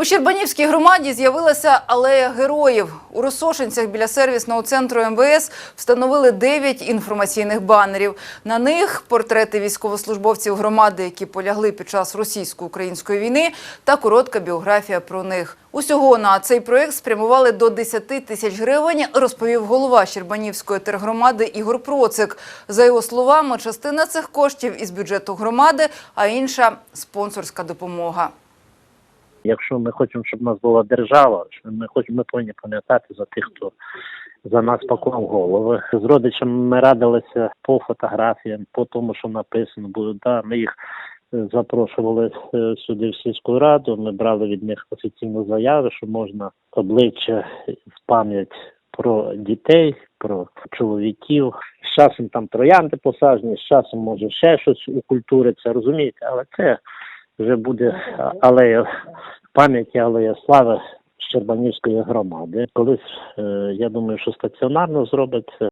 У Щербанівській громаді з'явилася алея героїв. У Росошинцях біля сервісного центру МВС встановили 9 інформаційних банерів. На них портрети військовослужбовців громади, які полягли під час російсько-української війни, та коротка біографія про них. Усього на цей проект спрямували до 10 тисяч гривень, розповів голова Щербанівської тергромади Ігор Процик. За його словами, частина цих коштів із бюджету громади, а інша спонсорська допомога. Якщо ми хочемо, щоб у нас була держава, ми хочемо, ми повинні пам'ятати за тих, хто за нас поклав голови. З родичами ми радилися по фотографіям, по тому, що написано було. Да, ми їх е, запрошували е, сюди в сільську раду. Ми брали від них офіційну заяву, що можна обличчя в пам'ять про дітей, про чоловіків. З часом там троянди посаджені, з часом може ще щось укультуриться, розумієте, але це вже буде алея пам'яті, алея слави Щербанівської громади. Колись е, я думаю, що стаціонарно зробить це